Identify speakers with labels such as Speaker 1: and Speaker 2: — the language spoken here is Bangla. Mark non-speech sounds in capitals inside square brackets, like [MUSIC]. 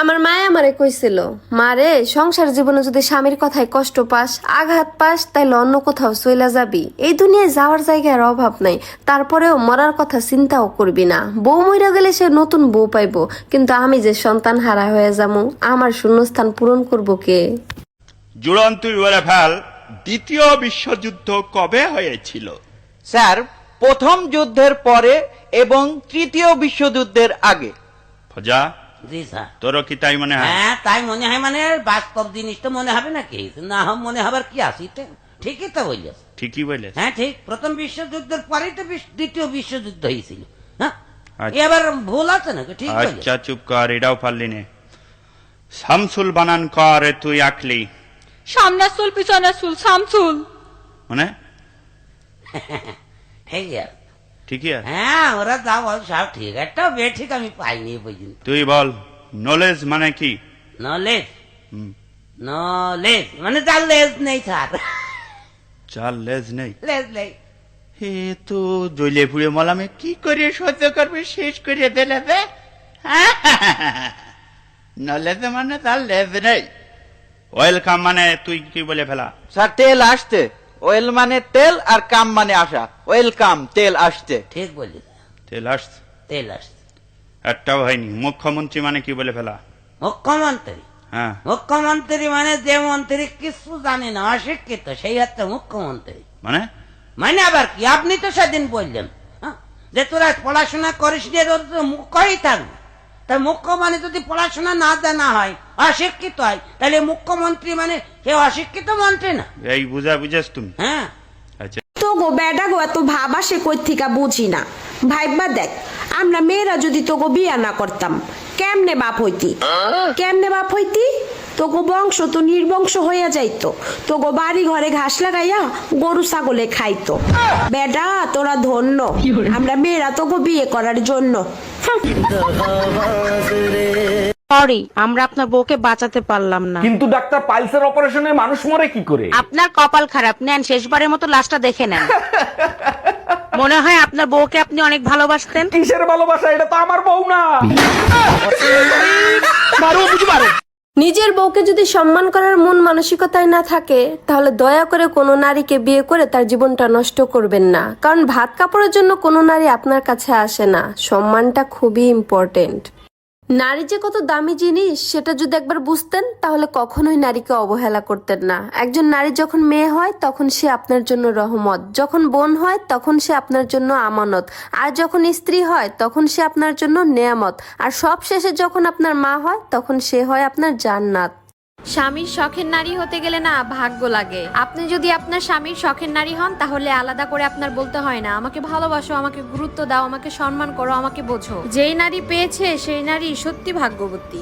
Speaker 1: আমার মায়ে আমারে কইছিল মারে সংসার জীবনে যদি স্বামীর কথায় কষ্ট পাস আঘাত পাস তাইলে অন্য কোথাও চইলা যাবি। এই দুনিয়ায় যাওয়ার জায়গার অভাব নাই তারপরেও মরার কথা চিন্তাও করবি না। বউ মইরা গেলে সে নতুন বউ পাইবো কিন্তু আমি যে সন্তান হারা হয়ে যাব আমার শূন্যস্থান পূরণ করব কে?
Speaker 2: জুড়ন্ত ফেল দ্বিতীয় বিশ্বযুদ্ধ কবে হয়েছিল?
Speaker 3: স্যার প্রথম যুদ্ধের পরে এবং তৃতীয় বিশ্বযুদ্ধের আগে।
Speaker 2: ফজা
Speaker 4: জি স্যার।
Speaker 2: তোরও কি তাই মনে হয়?
Speaker 4: হ্যাঁ তাই মনে হয় মানে বাস্তব জিনিস তো মনে হবে নাকি? না মনে হবার কি আছে? এটা? ঠিকই তো বলছিস
Speaker 2: ঠিকই বলে
Speaker 4: হ্যাঁ ঠিক। প্রথম বিশ্বযুদ্ধের পরেই তো দ্বিতীয় বিশ্বযুদ্ধ হয়েছিল। হ্যাঁ?
Speaker 2: আচ্ছা।
Speaker 4: এবার ভুল আছে নাকি? ঠিক
Speaker 2: আচ্ছা চুপ কর এটাও পারলি নে। শামসুল বানান কর তুই আঁকলি।
Speaker 5: পিছনের চুল সামচুল
Speaker 2: মানে? [LAUGHS]
Speaker 4: ঠিক আছে
Speaker 2: ঠিকই আছে।
Speaker 4: হ্যাঁ ওরা যা বল সব ঠিক একটা বে ঠিক আমি পাইনি পর্যন্ত।
Speaker 2: তুই বল নলেজ মানে কি?
Speaker 4: নলেজ
Speaker 2: হুম,
Speaker 4: নলেজ মানে তার লেজ নেই স্যার।
Speaker 2: চার লেজ নেই?
Speaker 4: লেজ নেই।
Speaker 2: হে তো জ্বলে পুড়ে মলামে কি করে সহ্য করবে শেষ করে দিলে বে নলেজ মানে তার লেজ নেই। ওয়েলকাম মানে তুই কি বলে ফেলা?
Speaker 3: স্যার তেল আসতে ওয়েল মানে তেল আর কাম মানে আসা। ওয়েলকাম তেল আসতে
Speaker 4: ঠিক বলছিস
Speaker 2: তেল আসছে।
Speaker 4: তেল আসছে।
Speaker 2: একটাও হয়নি। মুখ্যমন্ত্রী মানে কি বলে ফেলা?
Speaker 4: মুখ্যমন্ত্রী?
Speaker 2: হ্যাঁ।
Speaker 4: মুখ্যমন্ত্রী মানে যে মন্ত্রী কিছু জানে না অশিক্ষিত সেই হচ্ছে মুখ্যমন্ত্রী।
Speaker 2: মানে?
Speaker 4: মানে আবার কি? আপনি তো সেদিন বললেন হ্যাঁ, যে তোরা পড়াশোনা করিস নি মুখ্যই থাকবে। তাই মুখ্য মানে যদি পড়াশোনা না জানা হয় অশিক্ষিত হয় তাহলে মুখ্যমন্ত্রী মানে সে অশিক্ষিত মন্ত্রী না?
Speaker 2: এই বুঝা বুঝাস তুমি?
Speaker 4: হ্যাঁ।
Speaker 2: আচ্ছা।
Speaker 6: তো গো বেডা গো এত ভাবা সে কই থেকে বুঝি না। ভাইবা দেখ আমরা মেয়েরা যদি তোকে বিয়া না করতাম কেমনে বাপ হইতি? কেমনে বাপ হইতি? তোগো বংশ তো নির্বংশ হইয়া যাইতো। তোগো বাড়ি ঘরে ঘাস লাগাইয়া গরু ছাগলে খাইতো। বেডা তোরা ধন্য। আমরা মেয়েরা তোগো বিয়ে করার জন্য।
Speaker 7: সরি আমরা আপনার বউকে বাঁচাতে পারলাম না।
Speaker 8: কিন্তু ডাক্তার পাইলসের অপারেশনে মানুষ মরে কি করে?
Speaker 7: আপনার কপাল খারাপ নেন শেষবারের মতো লাশটা দেখে নেন। মনে হয় আপনার বউকে আপনি অনেক ভালোবাসতেন।
Speaker 8: কিসের ভালোবাসা? এটা তো আমার বউ না।
Speaker 1: নিজের বউকে যদি সম্মান করার মন মানসিকতায় না থাকে, তাহলে দয়া করে কোনো নারীকে বিয়ে করে তার জীবনটা নষ্ট করবেন না। কারণ ভাত কাপড়ের জন্য কোনো নারী আপনার কাছে আসে না। সম্মানটা খুবই ইম্পর্টেন্ট নারী যে কত দামি জিনিস, সেটা যদি একবার বুঝতেন, তাহলে কখনোই নারীকে অবহেলা করতেন না। একজন নারী যখন মেয়ে হয়, তখন সে আপনার জন্য রহমত। যখন বোন হয়, তখন সে আপনার জন্য আমানত। আর যখন স্ত্রী হয়, তখন সে আপনার জন্য নেয়ামত। আর সব শেষে যখন আপনার মা হয়, তখন সে হয় আপনার জান্নাত।
Speaker 9: স্বামীর শখের নারী হতে গেলে না ভাগ্য লাগে। আপনি যদি আপনার স্বামীর শখের নারী হন, তাহলে আলাদা করে আপনার বলতে হয় না। আমাকে ভালোবাসো, আমাকে গুরুত্ব দাও, আমাকে সম্মান করো, আমাকে বোঝো। যেই নারী পেয়েছে, সেই নারী সত্যি ভাগ্যবতী।